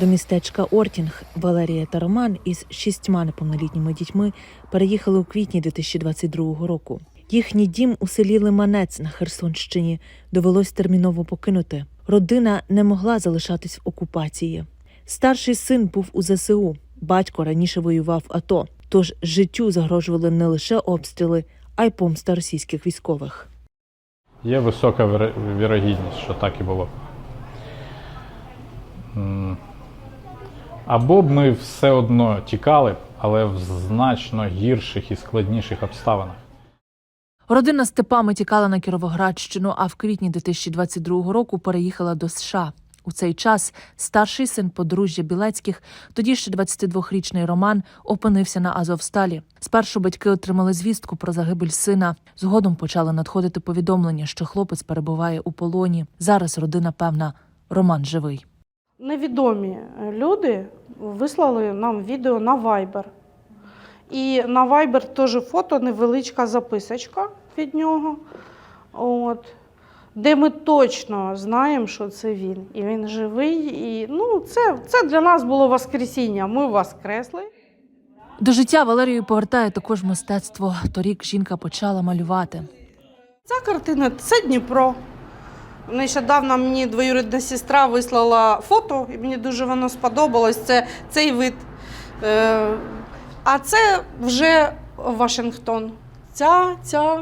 До містечка Ортінг Валерія та Роман із шістьма неповнолітніми дітьми переїхали у квітні 2022 року. Їхній дім у селі Лиманець на Херсонщині довелось терміново покинути. Родина не могла залишатись в окупації. Старший син був у ЗСУ. Батько раніше воював АТО, тож життю загрожували не лише обстріли, а й помста російських військових. Є висока вірогідність, що так і було. Або б ми все одно тікали, але в значно гірших і складніших обставинах. Родина Степами тікала на Кіровоградщину, а в квітні 2022 року переїхала до США. У цей час старший син подружжя Білецьких, тоді ще 22-річний Роман, опинився на Азовсталі. Спершу батьки отримали звістку про загибель сина. Згодом почали надходити повідомлення, що хлопець перебуває у полоні. Зараз родина певна, Роман живий. Невідомі люди вислали нам відео на Viber. І на Viber теж фото, невеличка записочка від нього. От, де ми точно знаємо, що це він. І він живий. І, ну, це, це для нас було Воскресіння. Ми воскресли. До життя Валерію повертає також мистецтво. Торік жінка почала малювати. Ця картина це Дніпро. Нещодавно мені двоюрідна сестра вислала фото, і мені дуже воно сподобалось. Це цей вид. Е, а це вже Вашингтон. Ця, ця,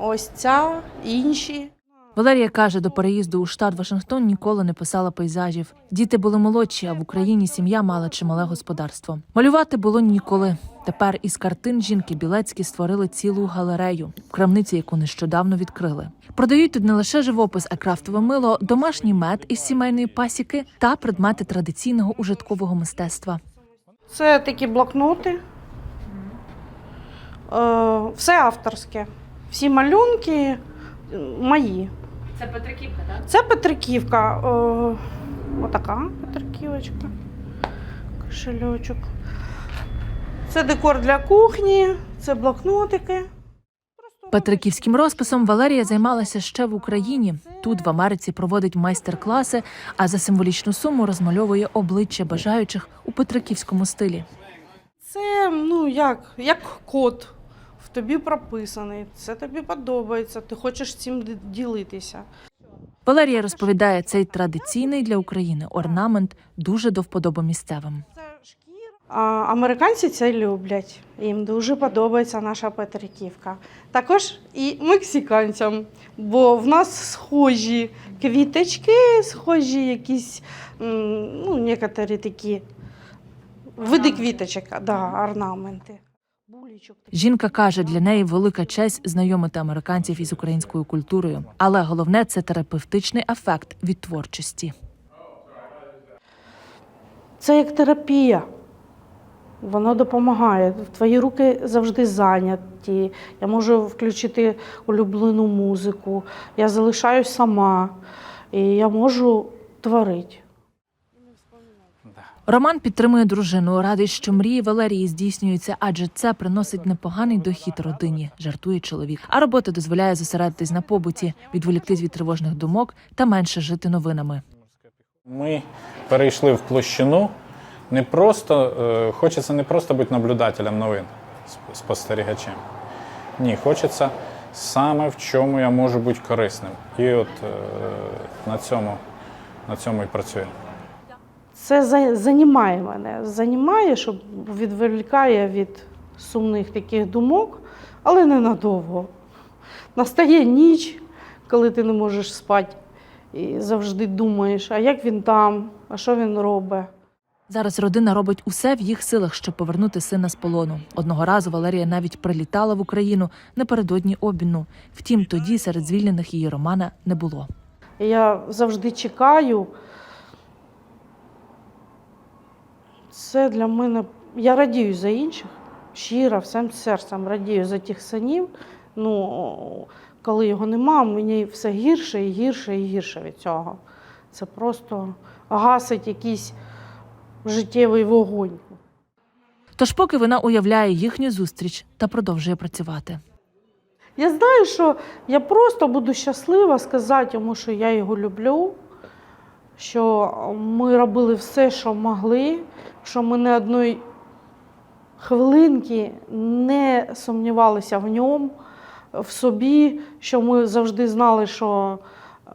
ось ця, інші. Валерія каже, до переїзду у штат Вашингтон ніколи не писала пейзажів. Діти були молодші, а в Україні сім'я мала чимале господарство. Малювати було ніколи. Тепер із картин жінки Білецькі створили цілу галерею крамниці, яку нещодавно відкрили. Продають тут не лише живопис, а крафтове мило, домашній мед із сімейної пасіки та предмети традиційного ужиткового мистецтва. Це такі блокноти. Е, все авторське. Всі малюнки мої. Це Петриківка, так? Це Петриківка. Е, отака Петриківочка. Кошельочок. Це декор для кухні, це блокнотики. Петриківським розписом Валерія займалася ще в Україні. Тут в Америці проводить майстер-класи, а за символічну суму розмальовує обличчя бажаючих у петриківському стилі. Це ну як, як код в тобі прописаний. Це тобі подобається. Ти хочеш цим ділитися. Валерія розповідає, цей традиційний для України орнамент дуже до вподоби місцевим. Це шкіра. А, американці це люблять. Їм дуже подобається наша Петриківка. Також і мексиканцям, бо в нас схожі квіточки, схожі якісь ну, некоторі такі види квіточок, да, орнаменти. Жінка каже, для неї велика честь знайомити американців із українською культурою, але головне це терапевтичний ефект від творчості. Це як терапія. Воно допомагає. Твої руки завжди зайняті. Я можу включити улюблену музику. Я залишаюсь сама. І я можу творити. Роман підтримує дружину, радий, що мрії Валерії здійснюються, адже це приносить непоганий дохід родині, жартує чоловік. А робота дозволяє зосередитись на побуті, відволіктись від тривожних думок та менше жити новинами. Ми перейшли в площину. Не просто, е, хочеться не просто бути наблюдателем новин, спостерігачем. Ні, хочеться саме в чому я можу бути корисним. І от е, на цьому, на цьому і працюємо. Це за- занімає мене. Занімає, щоб відволікає від сумних таких думок, але ненадовго. Настає ніч, коли ти не можеш спати, і завжди думаєш, а як він там, а що він робить. Зараз родина робить усе в їх силах, щоб повернути сина з полону. Одного разу Валерія навіть прилітала в Україну напередодні обміну. Втім, тоді серед звільнених її Романа не було. Я завжди чекаю. Це для мене. Я радію за інших, щиро, всім серцем радію за тих синів. Ну, коли його нема, мені все гірше і гірше і гірше від цього. Це просто гасить якийсь життєвий вогонь. Тож, поки вона уявляє їхню зустріч та продовжує працювати. Я знаю, що я просто буду щаслива сказати йому, що я його люблю, що ми робили все, що могли, що ми не одної хвилинки не сумнівалися в ньому, в собі, що ми завжди знали, що е,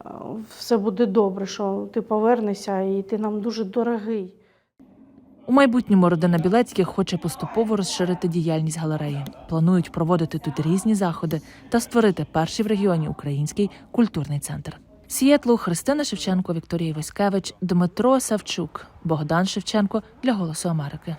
все буде добре, що ти повернешся і ти нам дуже дорогий. У майбутньому родина Білецьких хоче поступово розширити діяльність галереї. Планують проводити тут різні заходи та створити перший в регіоні український культурний центр. Сієтлу Христина Шевченко, Вікторія Васькевич, Дмитро Савчук, Богдан Шевченко для Голосу Америки.